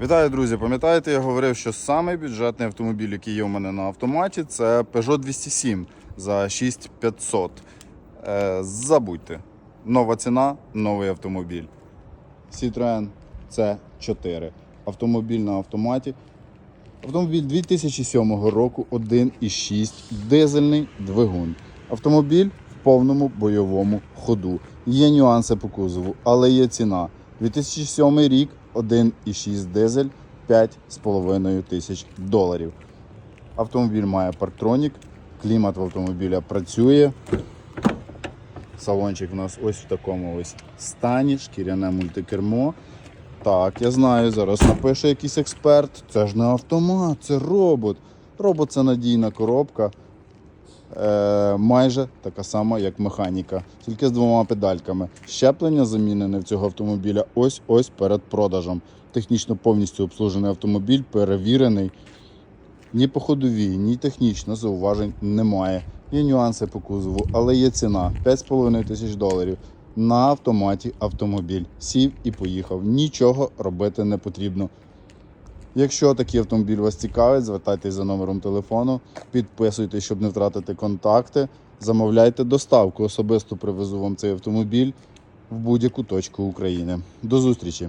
Вітаю, друзі! Пам'ятаєте, я говорив, що самий бюджетний автомобіль, який є у мене на автоматі, це Peugeot 207 за 6500. Е, забудьте. Нова ціна, новий автомобіль. Citroen C4. Автомобіль на автоматі. Автомобіль 2007 року 1,6 дизельний двигун. Автомобіль в повному бойовому ходу. Є нюанси по кузову, але є ціна. 2007 рік 1,6 дизель 5,5 тисяч доларів. Автомобіль має парктронік, клімат в автомобіля працює. Салончик у нас ось в такому ось стані, шкіряне мультикермо. Так, я знаю, зараз напише якийсь експерт. Це ж не автомат, це робот. Робот це надійна коробка. Е, майже така сама, як механіка, тільки з двома педальками. Щеплення замінене в цього автомобіля ось ось перед продажем. Технічно повністю обслужений автомобіль, перевірений. Ні по ходовій, ні технічно зауважень немає. Є нюанси по кузову, але є ціна 5,5 тисяч доларів. На автоматі автомобіль. Сів і поїхав. Нічого робити не потрібно. Якщо такий автомобіль вас цікавить, звертайтесь за номером телефону, підписуйтесь, щоб не втратити контакти. Замовляйте доставку. Особисто привезу вам цей автомобіль в будь-яку точку України. До зустрічі!